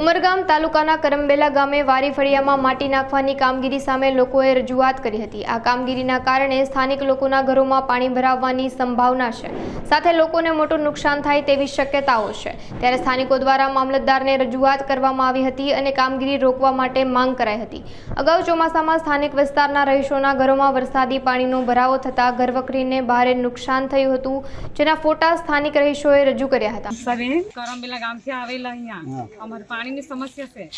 ઉમરગામ તાલુકાના કરંબેલા ગામે વારી ફળિયામાં માટી નાખવાની કામગીરી સામે લોકોએ રજૂઆત કરી હતી. આ કામગીરીના કારણે સ્થાનિક લોકોના ઘરોમાં પાણી ભરાવવાની સંભાવના છે. સાથે લોકોને મોટું નુકસાન થાય તેવી શક્યતાઓ છે. ત્યારે સ્થાનિકો દ્વારા મામલતદારને રજૂઆત કરવામાં આવી હતી અને કામગીરી રોકવા માટે માંગ કરાઈ હતી. અગાઉ ચોમાસામાં સ્થાનિક વિસ્તારના રહીશોના ઘરોમાં વરસાદી પાણીનો ભરાવો થતાં ઘરવકરીને ભારે નુકસાન થયું હતું જેના ફોટા સ્થાનિક રહીશોએ રજૂ કર્યા હતા. સરે કરમબેલા ગામથી આવેલા અહીંયા. અમારે પાણીની સમસ્યા છે.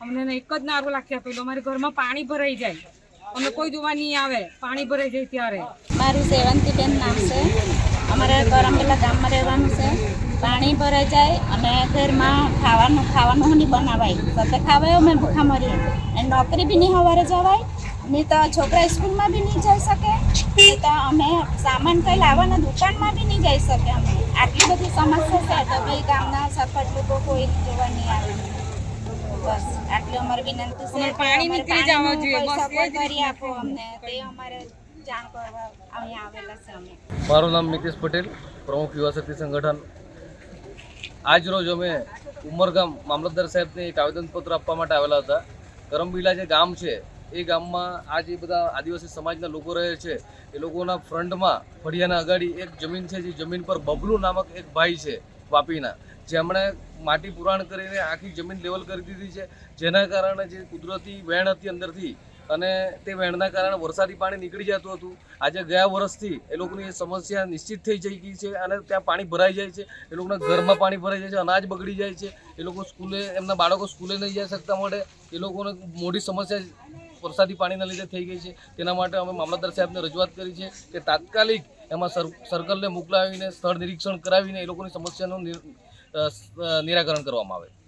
અમને એક જ નારો લાખી આપેલું અમારે ઘરમાં પાણી ભરાઈ જાય. અમને કોઈ જોવા નહીં આવે. પાણી ભરાઈ જાય ત્યારે. મારું સેવંતીબેન નામ છે? અમારે કરમબેલા ગામમાં રહેવાનું છે. પાણી ભરાઈ જાય અને ઘરમાં ખાવાનું ખાવાનું નહીં બનાવાય. સતે ખાવાય અમે ભૂખા મરીએ. અને નોકરી બી નહીં સવારે જવાય. નહીં તો છોકરા સ્કૂલમાં બી નહીં જઈ શકે. નહીં તો અમે સામાન કંઈ લાવવાના દુકાનમાં બી નહીં જઈ શકે અમે. આટલી બધી સમસ્યા છે. તો ભાઈ ગામના સરપંચ લોકો કોઈ જોવા નહીં બસ આટલી અમારી વિનંતી છે. પાણી નીકળી જવા જોઈએ. બસ એ જ કરી આપો અમને. તે અમારે જાણ કરવા અહીંયા આવેલા છે અમે. મારું નામ મિતેશ પટેલ પ્રમુખ યુવા શક્તિ સંગઠન. આજ રોજ અમે ઉમરગામ મામલતદાર સાહેબને એક આવેદનપત્ર આપવા માટે આવેલા હતા. કરમબીલા જે ગામ છે એ ગામમાં આ જે બધા આદિવાસી સમાજના લોકો રહે છે. એ લોકોના ફ્રન્ટમાં ફળિયાના અગાડી એક જમીન છે જે જમીન પર બબલુ નામક એક ભાઈ છે વાપીના. જેમણે માટી પુરાણ કરીને આખી જમીન લેવલ કરી દીધી છે, જેના કારણે જે કુદરતી વેણ હતી અંદરથી અને તે વેણના કારણે વરસાદી પાણી નીકળી જતું હતું. આજે ગયા વર્ષથી એ લોકોની એ સમસ્યા નિશ્ચિત થઈ જઈ ગઈ છે અને ત્યાં પાણી ભરાઈ જાય છે. એ લોકોના ઘરમાં પાણી ભરાઈ જાય છે, અનાજ બગડી જાય છે. એ લોકો સ્કૂલે, એમના બાળકો સ્કૂલે નહીં જઈ શકતા માટે એ લોકોને મોટી સમસ્યા વરસાદી પાણીના લીધે થઈ ગઈ છે. તેના માટે અમે મામલતદાર સાહેબને રજૂઆત કરી છે કે તાત્કાલિક એમાં સર, સર્કલને મોકલાવીને સ્થળ નિરીક્ષણ કરાવીને એ લોકોની સમસ્યાનું નિરાકરણ કરવામાં આવે.